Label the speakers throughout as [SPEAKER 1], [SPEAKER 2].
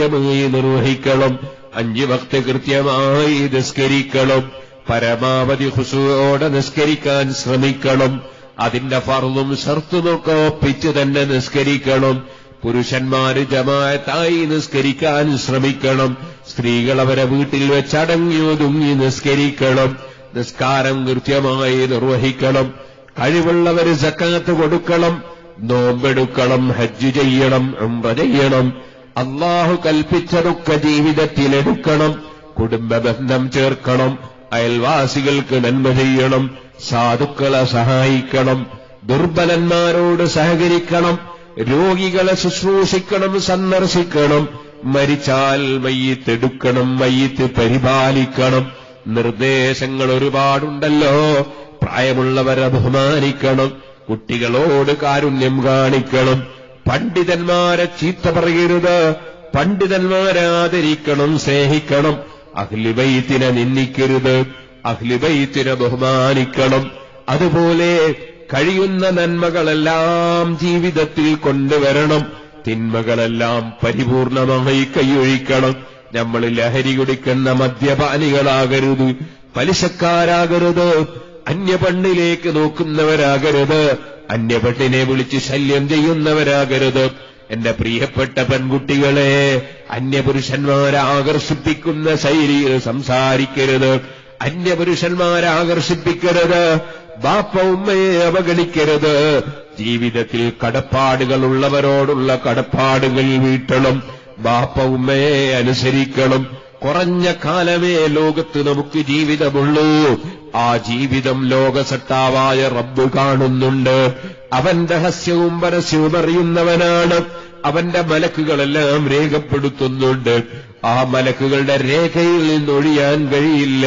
[SPEAKER 1] കൃത്യമായി നിർവഹിക്കണം അഞ്ച് വക്ത് കൃത്യമായി നിസ്കരിക്കണം. പരമാവധി ഹുസുവോടെ നിസ്കരിക്കാൻ ശ്രമിക്കണം. അതിന്റെ ഫർദും ഷർത്തുമൊക്കെ ഒപ്പിച്ച് തന്നെ നിസ്കരിക്കണം. പുരുഷന്മാര് ജമായത്തായി നിസ്കരിക്കാൻ ശ്രമിക്കണം. സ്ത്രീകൾ അവരെ വീട്ടിൽ വെച്ചടങ്ങി ഒതുങ്ങി നിസ്കരിക്കണം. നിസ്കാരം കൃത്യമായി നിർവഹിക്കണം. കഴിവുള്ളവര് സക്കാത്ത് കൊടുക്കണം. നോമ്പെടുക്കണം ഹജ്ജ് ചെയ്യണം ഉംറ ചെയ്യണം. അള്ളാഹു കൽപ്പിച്ചതൊക്കെ ജീവിതത്തിലെടുക്കണം കുടുംബബന്ധം ചേർക്കണം അയൽവാസികൾക്ക് നന്മ ചെയ്യണം സാധുക്കളെ സഹായിക്കണം ദുർബലന്മാരോട് സഹകരിക്കണം രോഗികളെ ശുശ്രൂഷിക്കണം സന്ദർശിക്കണം മരിച്ചാൽ മയ്യത്തെടുക്കണം മയ്യത്ത് പരിപാലിക്കണം. നിർദ്ദേശങ്ങൾ ഒരുപാടുണ്ടല്ലോ. പ്രായമുള്ളവരെ ബഹുമാനിക്കണം. കുട്ടികളോട് കാരുണ്യം കാണിക്കണം. പണ്ഡിതന്മാരെ ചീത്ത പറയരുത്. പണ്ഡിതന്മാരെ ആദരിക്കണം സ്നേഹിക്കണം. അഹ്ലിബൈത്തിനെ നിന്ദിക്കരുത്. അഹ്ലിബൈത്തിനെ ബഹുമാനിക്കണം. അതുപോലെ കഴിയുന്ന നന്മകളെല്ലാം ജീവിതത്തിൽ കൊണ്ടുവരണം. തിന്മകളെല്ലാം പരിപൂർണമായി കൈയൊഴിക്കണം. നമ്മൾ ലഹരി കുടിക്കുന്ന മദ്യപാനികളാകരുത്. പലിശക്കാരാകരുത്. അന്യപണ്ണിലേക്ക് നോക്കുന്നവരാകരുത്. അന്യപെണ്ണിനെ വിളിച്ച് ശല്യം ചെയ്യുന്നവരാകരുത്. എന്റെ പ്രിയപ്പെട്ട പെൺകുട്ടികളെ അന്യപുരുഷന്മാരെ ആകർഷിപ്പിക്കുന്ന ശൈലിയിൽ സംസാരിക്കരുത്. അന്യപുരുഷന്മാരെ ആകർഷിപ്പിക്കരുത് ബാപ്പ ഉമ്മയെ അവഗണിക്കരുത്. ജീവിതത്തിൽ കടപ്പാടുകളുള്ളവരോടുള്ള കടപ്പാടുകൾ വീട്ടണം. ബാപ്പ ഉമ്മയെ അനുസരിക്കണം. കുറഞ്ഞ കാലമേ ലോകത്ത് നമുക്ക് ജീവിതമുള്ളൂ. ആ ജീവിതം ലോകസട്ടാവായ റബ്ബ് കാണുന്നുണ്ട്. അവൻ രഹസ്യവും പരസ്യവും അറിയുന്നവനാണ്. അവന്റെ മലക്കുകളെല്ലാം രേഖപ്പെടുത്തുന്നുണ്ട്. ആ മലക്കുകളുടെ രേഖയിൽ നിന്നൊഴിയാൻ കഴിയില്ല.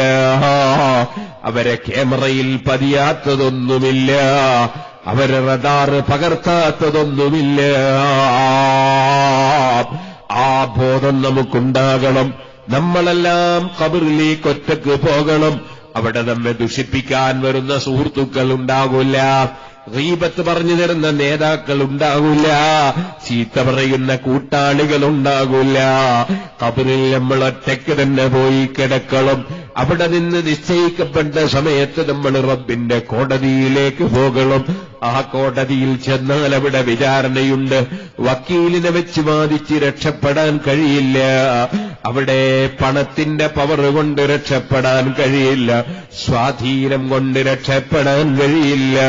[SPEAKER 1] അവരെ ക്യാമറയിൽ പതിയാത്തതൊന്നുമില്ല. അവരെ റഡാറ് പകർത്താത്തതൊന്നുമില്ല. ആ ബോധം നമുക്കുണ്ടാകണം. നമ്മളെല്ലാം കബറിലേക്ക് ഒറ്റയ്ക്ക് പോകണം. അവിടെ നമ്മെ ദുഷിപ്പിക്കാൻ വരുന്ന സുഹൃത്തുക്കൾ ഉണ്ടാകില്ല റീബത്ത് പറഞ്ഞു തരുന്ന നേതാക്കൾ ഉണ്ടാകില്ല ചീത്ത പറയുന്ന കൂട്ടാളികൾ ഉണ്ടാകില്ല കബറിൽ നമ്മൾ ഒറ്റയ്ക്ക് തന്നെ പോയി കിടക്കണം. അവിടെ നിന്ന് നിശ്ചയിക്കപ്പെട്ട സമയത്ത് നമ്മൾ റബ്ബിന്റെ കോടതിയിലേക്ക് പോകണം. ആ കോടതിയിൽ ചെന്നാൽ അവിടെ വിചാരണയുണ്ട്. വക്കീലിനെ വെച്ച് വാദിച്ച് രക്ഷപ്പെടാൻ കഴിയില്ല. അവിടെ പണത്തിന്റെ പവർ കൊണ്ട് രക്ഷപ്പെടാൻ കഴിയില്ല. സ്വാധീനം കൊണ്ട് രക്ഷപ്പെടാൻ കഴിയില്ല.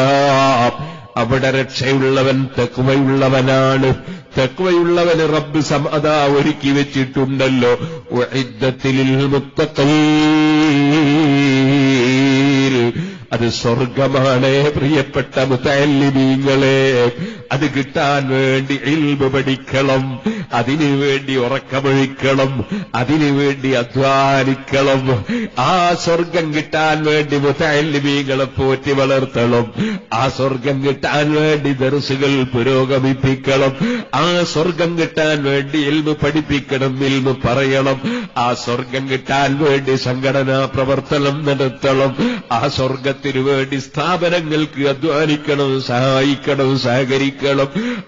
[SPEAKER 1] അവിടെ രക്ഷയുള്ളവൻ തെക്കുവയുള്ളവനാണ് തെക്കുവയുള്ളവന് റബ്ബ് സമതാ ഒരുക്കി വെച്ചിട്ടുണ്ടല്ലോ. ഉഇദ്ദത്തിൽ മുത്തഖീൻ. അത് സ്വർഗമാണ് പ്രിയപ്പെട്ട മുത്തല്ലിമീങ്ങളെ അത് കിട്ടാൻ വേണ്ടി ഇൽബ് പഠിക്കണം അതിനു വേണ്ടി ഉറക്കമൊഴിക്കണം അതിനു വേണ്ടി അധ്വാനിക്കണം. ആ സ്വർഗം കിട്ടാൻ വേണ്ടി മുത്തല്ലിമീകളെ പോറ്റി വളർത്തണം. ആ സ്വർഗം കിട്ടാൻ വേണ്ടി ദർസുകൾ പുരോഗമിപ്പിക്കണം. ആ സ്വർഗം കിട്ടാൻ വേണ്ടി ഇൽബ് പഠിപ്പിക്കണം ഇൽബ് പറയണം. ആ സ്വർഗം കിട്ടാൻ വേണ്ടി സംഘടനാ പ്രവർത്തനം നടത്തണം. ആ സ്വർഗത്തിനു വേണ്ടി സ്ഥാപനങ്ങൾക്ക് അധ്വാനിക്കണം സഹായിക്കണം സഹകരിക്കണം.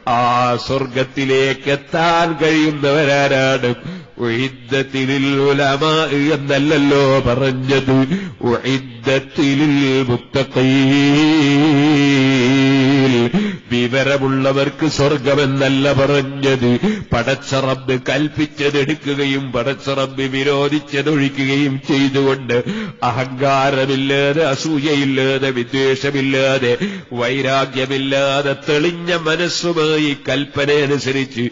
[SPEAKER 1] ആ സ്വർഗത്തിലേക്ക് എത്താൻ കഴിയുന്നവരാരാണ്? ഒഴിദ്ധത്തിലിൽ ഉലമാ എന്നല്ലല്ലോ പറഞ്ഞത്. ഒഴിദ്ധത്തിലിൽ മുത്തഖീൽ വിവരമുള്ളവർക്ക് സ്വർഗമെന്നല്ല പറഞ്ഞത്. പടച്ചറബ് കൽപ്പിച്ചതെടുക്കുകയും പടച്ചറബ് വിരോധിച്ചതൊഴിക്കുകയും ചെയ്തുകൊണ്ട് അഹങ്കാരമില്ലാതെ അസൂയയില്ലാതെ വിദ്വേഷമില്ലാതെ വൈരാഗ്യമില്ലാതെ തെളിഞ്ഞ മനസ്സുമായി കൽപ്പന അനുസരിച്ച്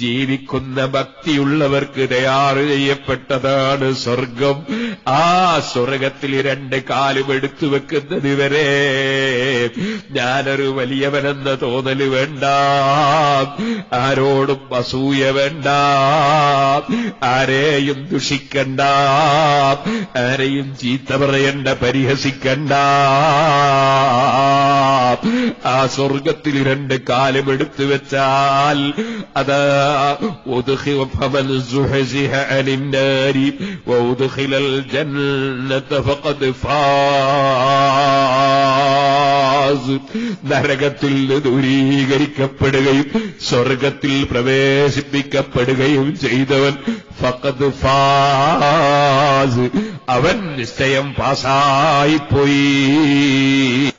[SPEAKER 1] ജീവിക്കുന്ന ഭക്തിയുള്ളവർക്ക് തയ്യാർ ചെയ്യപ്പെട്ടതാണ് സ്വർഗം. ആ സ്വർഗത്തിൽ രണ്ട് കാലും എടുത്തു വെക്കുന്നത് വരെ ഞാനൊരു വലിയവനെന്ന തമ്മിൽ വേണ്ട. ആരോടും അസൂയ വേണ്ട. ആരെയും ദുഷിക്കണ്ട. ആരെയും ചീത്ത പറയണ്ട പരിഹസിക്കണ്ട. ആ സ്വർഗത്തിൽ രണ്ട് കാലം എടുത്തു വെച്ചാൽ അത് ജന്നത ഫഖദ് ഫാ. ഷഹബാസ് നരകത്തിൽ ദൂരീകരിക്കപ്പെടുകയും സ്വർഗത്തിൽ പ്രവേശിപ്പിക്കപ്പെടുകയും ചെയ്തവൻ ഫഖദ് ഫാസ്. അവൻ നിശ്ചയം പാസായിപ്പോയി.